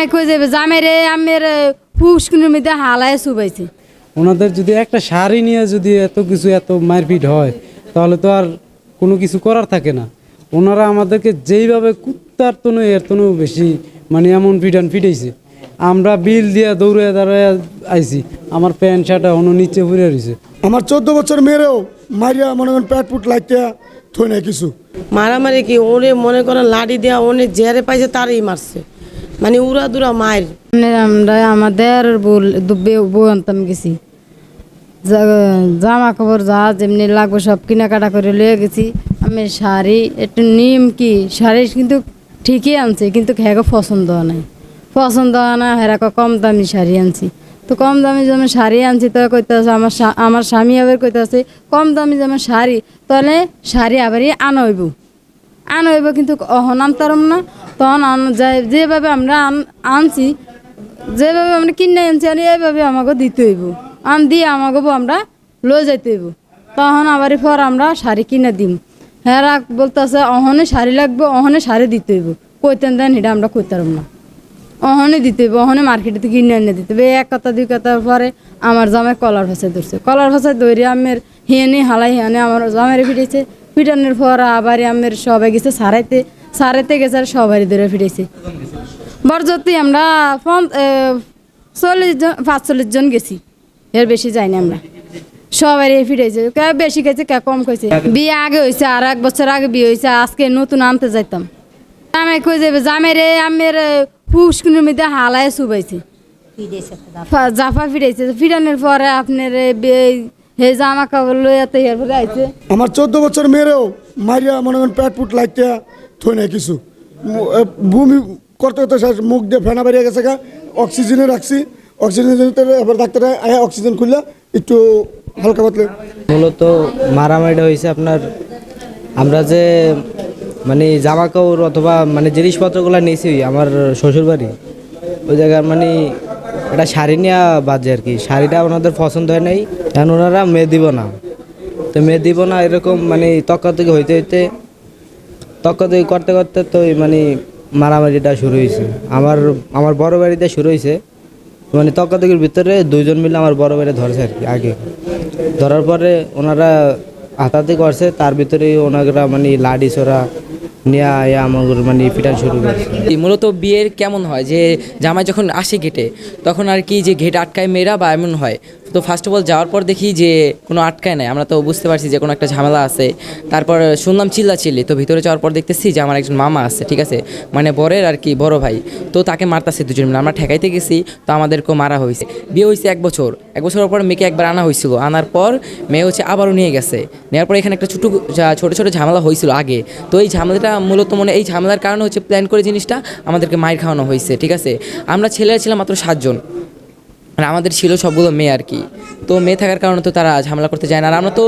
জামাই কই যাবে? জামাই রে আমের পুষ্কুনের মধ্যে হালায় চুবাইছে। ওনাদের যদি একটা শাড়ি নিয়ে যদি এত কিছু এত মারপিট হয় তাহলে তো আর কোনো কিছু করার থাকে না। ওনারা আমাদেরকে যেইভাবে কুত্তার তনু এর তনু বেশি মানে এমন পিটান পিটাইছে। আমরা বিল দিয়ে দৌড়ে দাঁড়ায় আইছি। আমার প্যান্ট শার্ট এখনও নিচে ফুরে রয়েছে আমার চোদ্দ বছর মেয়েরেও মারিয়া মনে করেন প্যাট পুট লাগতে থই না কিছু। মারামারি কি ওরে মনে করেন লাড়ি দেওয়া ওনে জেরে পাইছে তারই মারছে। মানে উড়া দুরা মায়ের। মানে আমরা আমাদের বউ বউ আনতাম গেছি। জামা কাপড় যা যেমনি লাগবে সব কেনাকাটা করে লিয়ে গেছি। আমি শাড়ি, একটু নিম কি, শাড়ি কিন্তু ঠিকই আনছে, কিন্তু হ্যাগো পছন্দ হয় নাই। পছন্দ হয় না হেরাকে কম দামি শাড়ি আনছি। তো কম দামি যেমন শাড়ি আনছি, তো কইতেছে আমার আমার স্বামী আবার কইতেছে, কম দামি যেমন শাড়ি, তাহলে শাড়ি আবারই আনা হইব আন হইব কিন্তু অহন আনতারম না তখন যেভাবে আমরা আন- আনছি, যেভাবে আমরা কিনে আনছি আনি এইভাবে আমাকে দিতে হইব। আন দিয়ে আমাকে আমরা লয়ে যাইতে হইব। তখন আবার পর আমরা শাড়ি কিনে দিম। হ্যাঁ রাখ বলতেছে, অহনে শাড়ি লাগবে, অহনে শাড়ি দিতে হইব। কইতেন দেন, এটা আমরা কইতারম না। অহনে দিতে হইব, অহনে মার্কেটে কিনে এনে দিতে হবে এক কথা, দুই কথা পরে আমার জামাই কলার ভাষায় ধরছে। কলার ভাষায় ধরে আমের হিয়ানি হালাই হিয়ানি আমার জামাইরে ফিটেছে ফিটানোর পর আবার আমের সবাই গেছে সারাইতে। সারাইতে গেছে আর সবারই ধরে ফিটেছে বরজতি আমরা চল্লিশ জন, পাঁচচল্লিশ জন গেছি। এর বেশি যাইনি আমরা। সবাই ফিরেছে। কে বেশি খাইছে কে কম খাইছে বিয়ে আগে হয়েছে, আর এক বছর আগে বিয়ে হয়েছে, আজকে নতুন আনতে যাইতাম। জামাই কই যাবে? জামাই রে, আমের পুষ্কুনের মধ্যে হালায় চুবাইছে। জাফা ফিরাইছে ফিরানোর পরে আপনার হে জামা কাপড় লইয়া তো এরপরে আইছে। আমার চোদ্দ বছর মেয়েরেও মারিয়া মনে করেন প্যাট পুট লাগতে। না কিছু। মু- এ, বমি করতে করতে শেষ মুখ দিয়ে ফেনা বেরিয়ে গেছে গা। অক্সিজেনে রাখছি। অক্সিজেন এবার ডাক্তার আয়া অক্সিজেন খুললে একটু হালকা পাতলে। মূলত মারামারিটা হয়েছে আপনার আমরা যে মানে জামা কাপড় অথবা মানে জিনিসপত্রগুলো নিয়েছি আমার শ্বশুরবাড়ি ওই জায়গার মানে একটা শাড়ি নেওয়া বাজে আর কি। শাড়িটা ওনাদের পছন্দ হয় নাই কারণ ওনারা মেয়ে দিব না। তো মেয়ে দিব না এরকম মানে তক্কা থেকে হইতে হইতে তক্কা থেকে করতে করতে তো মানে মারামারিটা শুরু হয়েছে। আমার আমার বড় বাড়িতে শুরু হয়েছে। মানে তক্কাতকির ভিতরে দুইজন মিলে আমার বড় বাড়ি ধরছে আর কি, আগে। ধরার পরে ওনারা হাতাহাতি করছে, তার ভিতরে ওনারা মানে লাডি ছোড়া নিয়ে আয়া আমাদের মানে পিটান শুরু করছে। মূলত বিয়ের কেমন হয়? যে জামাই যখন আসে গেটে তখন আর কি যে গেট আটকায় মেয়েরা বা এমন হয়? তো ফার্স্ট অফ অল যাওয়ার পর দেখি যে কোনো আটকায় নাই। আমরা তো বুঝতে পারছি যে কোনো একটা ঝামেলা আছে। তারপর শুনলাম চিল্লা চিল্লি তো ভিতরে যাওয়ার পর দেখতেছি যে আমার একজন মামা আছে, ঠিক আছে? মানে বরের আর কি, বড় ভাই। তো তাকে মারতাছে দুজন মিলে। আমরা ঠেকাইতে গেছি, তো আমাদেরকেও মারা হয়েছে। বিয়ে হয়েছে এক বছর। এক বছর পর মেয়েকে একবার আনা হয়েছিল। আনার পর মেয়ে হচ্ছে আবারও নিয়ে গেছে। নেওয়ার পর এখানে একটা ছোটো ছোটো ছোটো ঝামেলা হয়েছিল আগে। তো এই ঝামেলাটা মূলত মনে, এই ঝামেলার কারণে হচ্ছে প্ল্যান করে জিনিসটা আমাদেরকে মায়ের খাওয়ানো হয়েছে, ঠিক আছে? আমরা ছেলেরা ছিলাম মাত্র সাতজন। আর আমাদের ছিল সবগুলো মেয়ে আর কি। তো মেয়ে থাকার কারণে তো তারা ঝামেলা করতে যায় না। আর আমরা তো,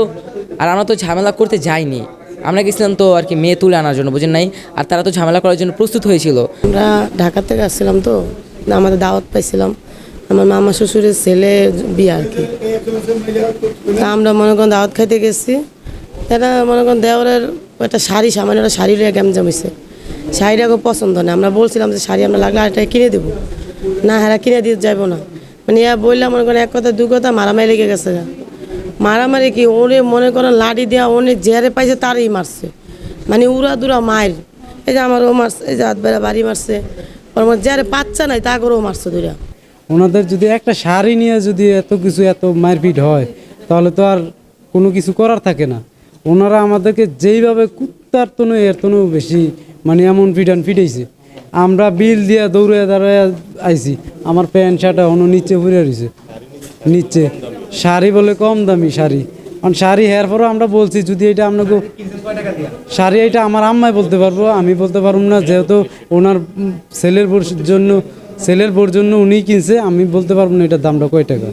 আর আমরা তো ঝামেলা করতে যাইনি। আমরা গেছিলাম তো আর কি মেয়ে তুলে আনার জন্য, বুঝেন নাই? আর তারা তো ঝামেলা করার জন্য প্রস্তুত হয়েছিল। আমরা ঢাকা থেকে আসছিলাম তো আমাদের দাওয়াত পাইছিলাম। আমার মামা শ্বশুরের ছেলে বিয়ে আর কি। তা আমরা মনে করেন দাওয়াত খাইতে গেছি। তারা মনে করেন দেওয়ারের একটা শাড়ি, সামান্য একটা শাড়ি রেখে আমি জমেছে শাড়িটা পছন্দ না। আমরা বলছিলাম যে শাড়ি আমরা লাগলে আরেকটা কিনে দেবো। না হ্যাঁ কিনে দিয়ে যাব না। মানে ইয়া বললাম মনে করেন এক কথা, দু কথা মারামারি লেগে গেছে। মারামারি কি, ওরে মনে করেন লাঠি দেওয়া ওনে জেরে পাইছে, তারই মারছে। মানে উড়া দুরা মায়ের এই যে আমারও মারছে, এই যে হাত বেড়া বাড়ি মারছে। ওর মধ্যে যারে বাচ্চা নাই তা করেও মারছে দুরা ওনাদের যদি একটা শাড়ি নিয়ে যদি এত কিছু, এত মারপিট হয়, তাহলে তো আর কোনো কিছু করার থাকে না। ওনারা আমাদেরকে যেইভাবে কুত্তার তনু, এর তনু বেশি মানে এমন পিটান পিটাইছে। আমরা বিল দিয়ে দৌড়ে দাঁড়ায় আইছি। আমার প্যান্ট, শার্ট এখনও নিচে ফুরে রয়েছে নিচে। শাড়ি বলে কম দামি শাড়ি। কারণ শাড়ি হেয়ার পরও আমরা বলছি, যদি এটা আপনাকে শাড়ি এটা আমার আম্মাই বলতে পারব, আমি বলতে পারব না। যেহেতু ওনার ছেলের জন্য ছেলের বোর জন্য উনি কিনছে, আমি বলতে পারব না এটার দামটা কয় টাকা।